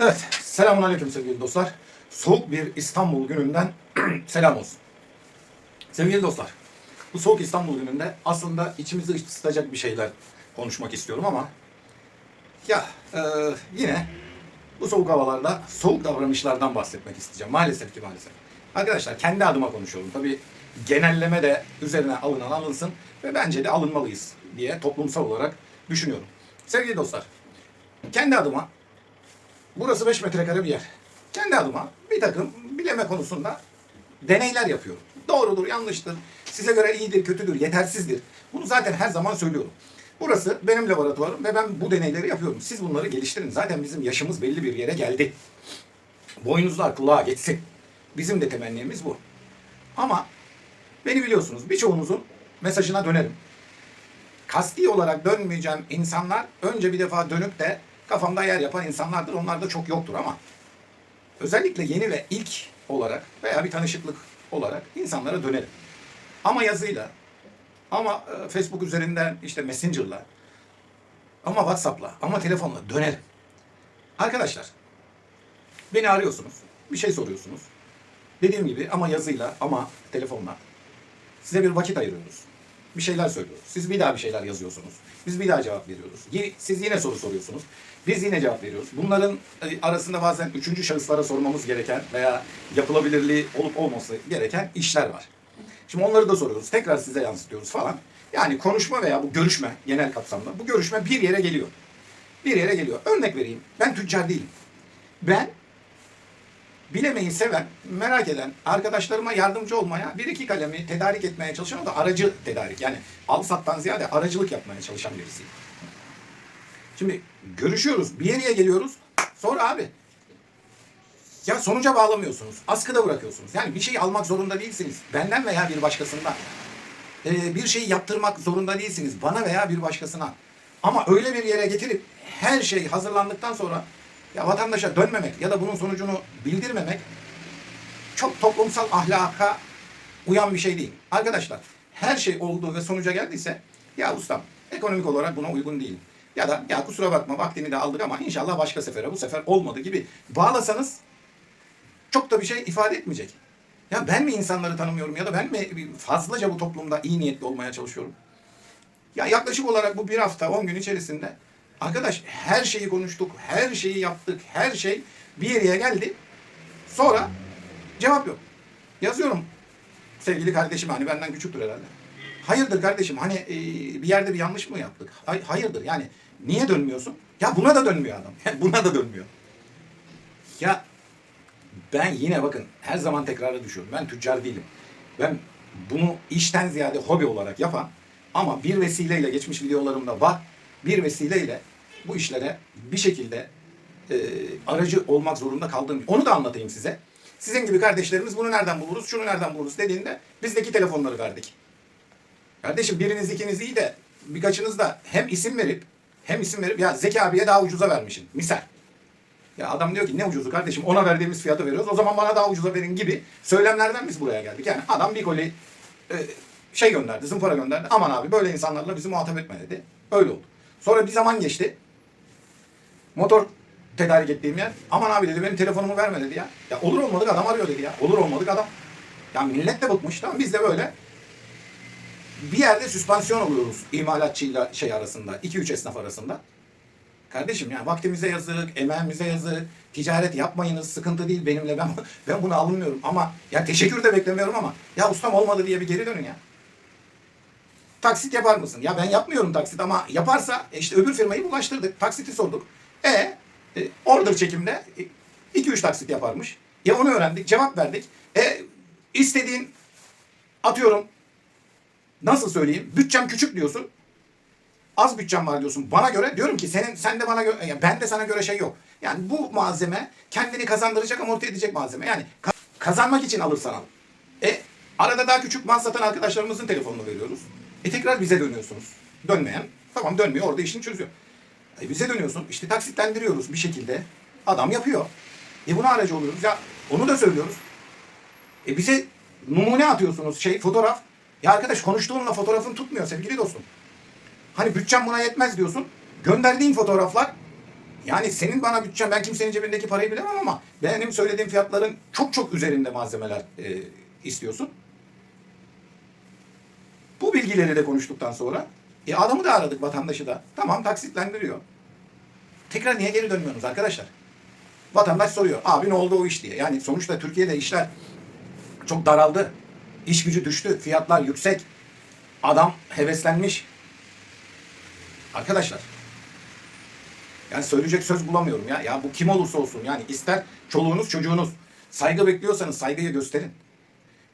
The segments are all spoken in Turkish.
Evet, selamun aleyküm sevgili dostlar. Soğuk bir İstanbul gününden selam olsun. Sevgili dostlar, bu soğuk İstanbul gününde aslında içimizi ısıtacak bir şeyler konuşmak istiyorum ama ya e, yine bu soğuk havalarda soğuk davranışlardan bahsetmek isteyeceğim. Maalesef ki maalesef. Arkadaşlar kendi adıma konuşuyorum. Tabii genelleme de üzerine alınan alınsın ve bence de alınmalıyız diye toplumsal olarak düşünüyorum. Sevgili dostlar, kendi adıma Burası 5 metrekare bir yer. Kendi adıma bir takım bileme konusunda deneyler yapıyorum. Doğrudur, yanlıştır, size göre iyidir, kötüdür, yetersizdir. Bunu zaten her zaman söylüyorum. Burası benim laboratuvarım ve ben bu deneyleri yapıyorum. Siz bunları geliştirin. Zaten bizim yaşımız belli bir yere geldi. Boynuzlar kulağa geçsin. Bizim de temennimiz bu. Ama beni biliyorsunuz birçoğunuzun mesajına dönerim kasti olarak dönmeyeceğim insanlar önce bir defa dönüp de kafamda yer yapan insanlardır. Onlar da çok yoktur ama özellikle yeni ve ilk olarak veya bir tanışıklık olarak insanlara dönerim. Ama yazıyla, ama e, Facebook üzerinden işte Messenger'la, ama WhatsApp'la, ama telefonla dönerim. Arkadaşlar, beni arıyorsunuz, bir şey soruyorsunuz. Dediğim gibi ama yazıyla, ama telefonla size bir vakit ayırıyoruz. Bir şeyler söylüyoruz. Siz bir daha bir şeyler yazıyorsunuz. Biz bir daha cevap veriyoruz. Siz yine soru soruyorsunuz. Biz yine cevap veriyoruz. Bunların e, arasında bazen üçüncü şahıslara sormamız gereken veya yapılabilirliği olup olması gereken işler var. Şimdi onları da soruyoruz. Tekrar size yansıtıyoruz falan. Yani konuşma veya bu görüşme genel kapsamda bu görüşme bir yere geliyor. Bir yere geliyor. Örnek vereyim. Ben tüccar değilim. Ben bilemeyi seven, merak eden, arkadaşlarıma yardımcı olmaya, bir iki kalemi tedarik etmeye çalışan da aracı tedarik. Yani al sattan ziyade aracılık yapmaya çalışan birisiyim. Şimdi görüşüyoruz, bir yere geliyoruz. Sonra abi ya sonuca bağlamıyorsunuz. Askıda bırakıyorsunuz. Yani bir şey almak zorunda değilsiniz. Benden veya bir başkasından. Ee, bir şeyi yaptırmak zorunda değilsiniz. Bana veya bir başkasına. Ama öyle bir yere getirip her şey hazırlandıktan sonra ya vatandaşa dönmemek ya da bunun sonucunu bildirmemek çok toplumsal ahlaka uyan bir şey değil. Arkadaşlar her şey oldu ve sonuca geldiyse ya ustam ekonomik olarak buna uygun değil. Ya da ya kusura bakma vaktini de aldık ama inşallah başka sefere bu sefer olmadı gibi bağlasanız çok da bir şey ifade etmeyecek. Ya ben mi insanları tanımıyorum ya da ben mi fazlaca bu toplumda iyi niyetli olmaya çalışıyorum? Ya yaklaşık olarak bu bir hafta, on gün içerisinde arkadaş her şeyi konuştuk, her şeyi yaptık, her şey bir yere geldi. Sonra cevap yok. Yazıyorum sevgili kardeşim hani benden küçüktür herhalde. Hayırdır kardeşim hani e, bir yerde bir yanlış mı yaptık? Hay- hayırdır yani niye dönmüyorsun? Ya buna da dönmüyor adam. buna da dönmüyor. Ya ben yine bakın her zaman tekrara düşüyorum. Ben tüccar değilim. Ben bunu işten ziyade hobi olarak yapan ama bir vesileyle geçmiş videolarımda var. Bir vesileyle bu işlere bir şekilde e, aracı olmak zorunda kaldığım. Onu da anlatayım size. Sizin gibi kardeşlerimiz bunu nereden buluruz, şunu nereden buluruz dediğinde bizdeki telefonları verdik. Kardeşim biriniz ikiniz iyi de birkaçınız da hem isim verip hem isim verip ya Zeki abiye daha ucuza vermişsin. Misal. Ya adam diyor ki ne ucuzu kardeşim ona verdiğimiz fiyatı veriyoruz o zaman bana daha ucuza verin gibi söylemlerden biz buraya geldik. Yani adam bir koli e, şey gönderdi zımpara gönderdi aman abi böyle insanlarla bizi muhatap etme dedi. Öyle oldu. Sonra bir zaman geçti. Motor tedarik ettiğim yer aman abi dedi benim telefonumu verme dedi ya. Ya olur olmadık adam arıyor dedi ya. Olur olmadık adam. Ya millet de bıkmış tamam biz de böyle bir yerde süspansiyon oluyoruz imalatçıyla şey arasında, 2-3 esnaf arasında. Kardeşim yani vaktimize yazık, emeğimize yazık, ticaret yapmayınız, sıkıntı değil benimle ben ben bunu alınmıyorum ama ya teşekkür de beklemiyorum ama ya ustam olmadı diye bir geri dönün ya. Taksit yapar mısın? Ya ben yapmıyorum taksit ama yaparsa e işte öbür firmayı bulaştırdık. Taksiti sorduk. E, e order çekimde 2-3 taksit yaparmış. Ya onu öğrendik, cevap verdik. E istediğin atıyorum nasıl söyleyeyim? Bütçem küçük diyorsun. Az bütçem var diyorsun. Bana göre diyorum ki senin sen de bana göre ya ben de sana göre şey yok. Yani bu malzeme kendini kazandıracak amorti edecek malzeme. Yani ka- kazanmak için alırsan al. E arada daha küçük mal satan arkadaşlarımızın telefonunu veriyoruz. E tekrar bize dönüyorsunuz. Dönmeyen tamam dönmüyor orada işini çözüyor. E bize dönüyorsun. İşte taksitlendiriyoruz bir şekilde. Adam yapıyor. E buna aracı oluyoruz. Ya onu da söylüyoruz. E bize numune atıyorsunuz şey fotoğraf. Ya arkadaş konuştuğunla fotoğrafın tutmuyor sevgili dostum. Hani bütçem buna yetmez diyorsun. Gönderdiğin fotoğraflar Yani senin bana bütçen, ben kimsenin cebindeki parayı bilemem ama benim söylediğim fiyatların çok çok üzerinde malzemeler e, istiyorsun. Bilgileri de konuştuktan sonra e, adamı da aradık, vatandaşı da. Tamam taksitlendiriyor. Tekrar niye geri dönmüyorsunuz arkadaşlar? Vatandaş soruyor. Abi ne oldu o iş diye. Yani sonuçta Türkiye'de işler çok daraldı. İş gücü düştü. Fiyatlar yüksek. Adam heveslenmiş. Arkadaşlar. Yani söyleyecek söz bulamıyorum ya. Ya bu kim olursa olsun yani ister çoluğunuz çocuğunuz saygı bekliyorsanız saygıyı gösterin.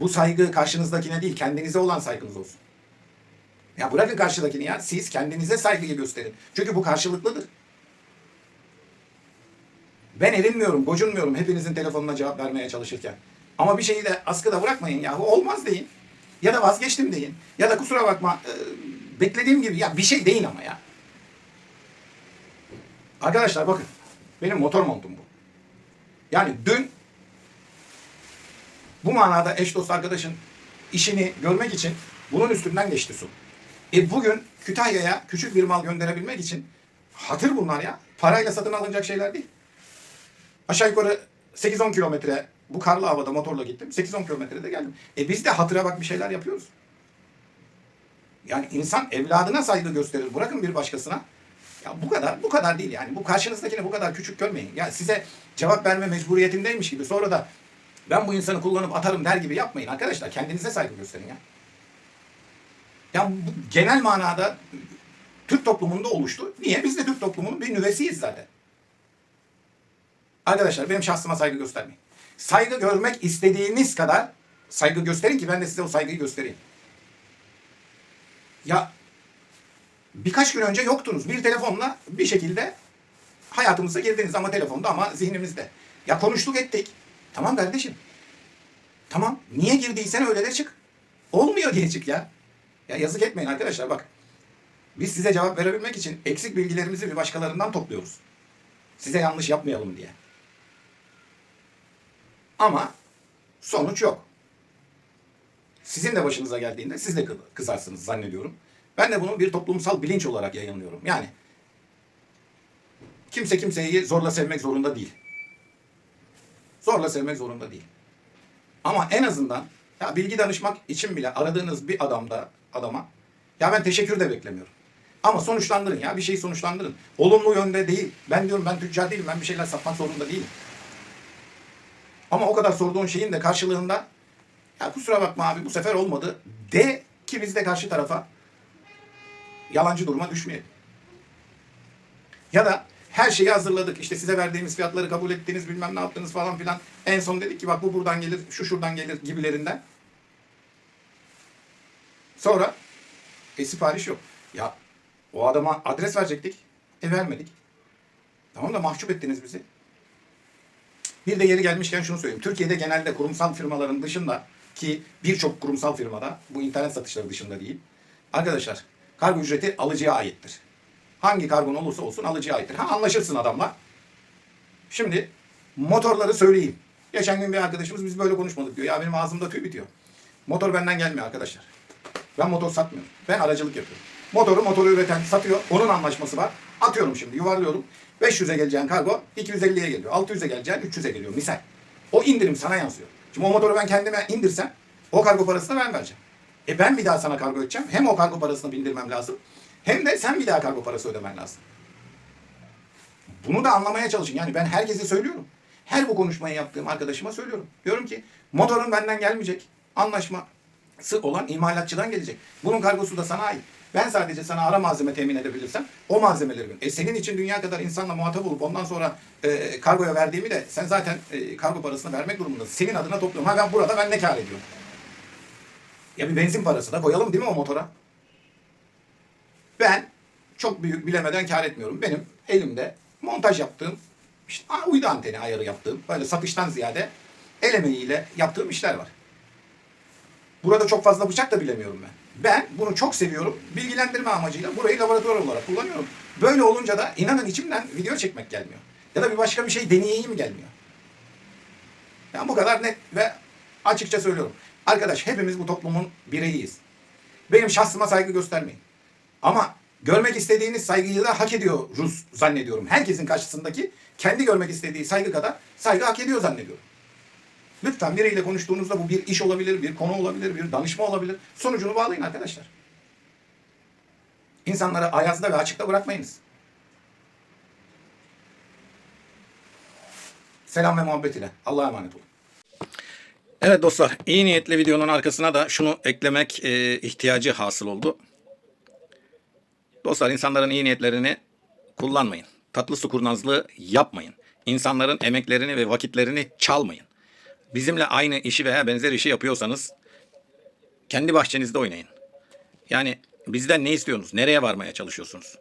Bu saygı karşınızdakine değil kendinize olan saygınız olsun. Ya bırakın karşıdakini ya. Siz kendinize saygıyı gösterin. Çünkü bu karşılıklıdır. Ben erinmiyorum, gocunmuyorum hepinizin telefonuna cevap vermeye çalışırken. Ama bir şeyi de askıda bırakmayın yahu. Olmaz deyin. Ya da vazgeçtim deyin. Ya da kusura bakma e, beklediğim gibi ya bir şey deyin ama ya. Arkadaşlar bakın. Benim motor montum bu. Yani dün bu manada eş dost arkadaşın işini görmek için bunun üstünden geçti su. E bugün Kütahya'ya küçük bir mal gönderebilmek için hatır bunlar ya. Parayla satın alınacak şeyler değil. Aşağı yukarı 8-10 kilometre bu karlı havada motorla gittim. 8-10 kilometrede geldim. E biz de hatıra bak bir şeyler yapıyoruz. Yani insan evladına saygı gösterir. Bırakın bir başkasına. Ya bu kadar, bu kadar değil yani. Bu karşınızdakini bu kadar küçük görmeyin. Ya size cevap verme mecburiyetindeymiş gibi sonra da ben bu insanı kullanıp atarım der gibi yapmayın arkadaşlar. Kendinize saygı gösterin ya. Ya bu genel manada Türk toplumunda oluştu. Niye? Biz de Türk toplumunun bir nüvesiyiz zaten. Arkadaşlar benim şahsıma saygı göstermeyin. Saygı görmek istediğiniz kadar saygı gösterin ki ben de size o saygıyı göstereyim. Ya birkaç gün önce yoktunuz. Bir telefonla bir şekilde hayatımıza girdiniz ama telefonda ama zihnimizde. Ya konuştuk ettik. Tamam kardeşim. Tamam. Niye girdiysen öyle de çık. Olmuyor diye çık ya. Ya yazık etmeyin arkadaşlar bak. Biz size cevap verebilmek için eksik bilgilerimizi bir başkalarından topluyoruz. Size yanlış yapmayalım diye. Ama sonuç yok. Sizin de başınıza geldiğinde siz de kı- kızarsınız zannediyorum. Ben de bunu bir toplumsal bilinç olarak yayınlıyorum. Yani kimse kimseyi zorla sevmek zorunda değil. Zorla sevmek zorunda değil. Ama en azından ya bilgi danışmak için bile aradığınız bir adamda adama ya ben teşekkür de beklemiyorum. Ama sonuçlandırın ya bir şeyi sonuçlandırın. Olumlu yönde değil. Ben diyorum ben tüccar değilim. Ben bir şeyler satmak zorunda değilim. Ama o kadar sorduğun şeyin de karşılığında ya kusura bakma abi bu sefer olmadı de ki biz de karşı tarafa yalancı duruma düşmeyelim. Ya da her şeyi hazırladık. İşte size verdiğimiz fiyatları kabul ettiniz bilmem ne yaptınız falan filan. En son dedik ki bak bu buradan gelir, şu şuradan gelir gibilerinden. Sonra e sipariş yok. Ya o adama adres verecektik. E vermedik. Tamam da mahcup ettiniz bizi. Bir de yeri gelmişken şunu söyleyeyim. Türkiye'de genelde kurumsal firmaların dışında ki birçok kurumsal firmada bu internet satışları dışında değil. Arkadaşlar kargo ücreti alıcıya aittir. Hangi kargon olursa olsun alıcıya aittir. Ha anlaşırsın adamla. Şimdi motorları söyleyeyim. Geçen gün bir arkadaşımız biz böyle konuşmadık diyor. Ya benim ağzımda tüy bitiyor. Motor benden gelmiyor arkadaşlar. Ben motor satmıyorum. Ben aracılık yapıyorum. Motoru motoru üreten satıyor. Onun anlaşması var. Atıyorum şimdi yuvarlıyorum. 500'e geleceğin kargo 250'ye geliyor. 600'e geleceğin 300'e geliyor misal. O indirim sana yansıyor. Şimdi o motoru ben kendime indirsem o kargo parasını ben vereceğim. E ben bir daha sana kargo ödeyeceğim. Hem o kargo parasını bindirmem lazım. Hem de sen bir daha kargo parası ödemen lazım. Bunu da anlamaya çalışın. Yani ben herkese söylüyorum. Her bu konuşmayı yaptığım arkadaşıma söylüyorum. Diyorum ki motorun benden gelmeyecek. Anlaşması olan imalatçıdan gelecek. Bunun kargosu da sana ait. Ben sadece sana ara malzeme temin edebilirsem o malzemeleri gün. E senin için dünya kadar insanla muhatap olup ondan sonra e, kargoya verdiğimi de sen zaten e, kargo parasını vermek durumundasın. Senin adına topluyorum. Ha ben burada ben ne kar ediyorum? Ya bir benzin parası da koyalım değil mi o motora? Ben çok büyük bilemeden kar etmiyorum. Benim elimde montaj yaptığım, işte uydu anteni ayarı yaptığım, böyle satıştan ziyade el emeğiyle yaptığım işler var. Burada çok fazla bıçak da bilemiyorum ben. Ben bunu çok seviyorum. Bilgilendirme amacıyla burayı laboratuvar olarak kullanıyorum. Böyle olunca da inanın içimden video çekmek gelmiyor. Ya da bir başka bir şey deneyeyim gelmiyor. Yani bu kadar net ve açıkça söylüyorum. Arkadaş hepimiz bu toplumun bireyiyiz. Benim şahsıma saygı göstermeyin. Ama görmek istediğiniz saygıyı da hak ediyoruz zannediyorum. Herkesin karşısındaki kendi görmek istediği saygı kadar saygı hak ediyor zannediyorum. Lütfen biriyle konuştuğunuzda bu bir iş olabilir, bir konu olabilir, bir danışma olabilir. Sonucunu bağlayın arkadaşlar. İnsanları ayazda ve açıkta bırakmayınız. Selam ve muhabbet ile. Allah'a emanet olun. Evet dostlar, iyi niyetli videonun arkasına da şunu eklemek e, ihtiyacı hasıl oldu. Dostlar insanların iyi niyetlerini kullanmayın. Tatlı su kurnazlığı yapmayın. İnsanların emeklerini ve vakitlerini çalmayın. Bizimle aynı işi veya benzer işi yapıyorsanız kendi bahçenizde oynayın. Yani bizden ne istiyorsunuz? Nereye varmaya çalışıyorsunuz?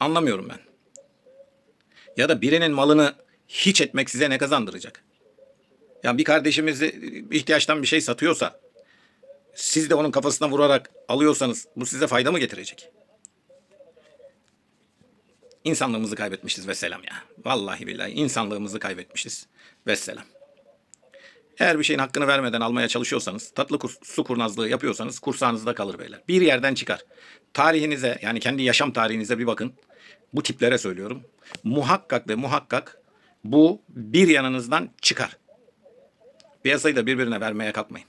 Anlamıyorum ben. Ya da birinin malını hiç etmek size ne kazandıracak? Ya bir kardeşimiz ihtiyaçtan bir şey satıyorsa siz de onun kafasına vurarak alıyorsanız bu size fayda mı getirecek? İnsanlığımızı kaybetmişiz ve selam ya. Vallahi billahi insanlığımızı kaybetmişiz ve selam. Eğer bir şeyin hakkını vermeden almaya çalışıyorsanız, tatlı kur- su kurnazlığı yapıyorsanız kursağınızda kalır beyler. Bir yerden çıkar. Tarihinize yani kendi yaşam tarihinize bir bakın. Bu tiplere söylüyorum. Muhakkak ve muhakkak bu bir yanınızdan çıkar. Piyasayı da birbirine vermeye kalkmayın.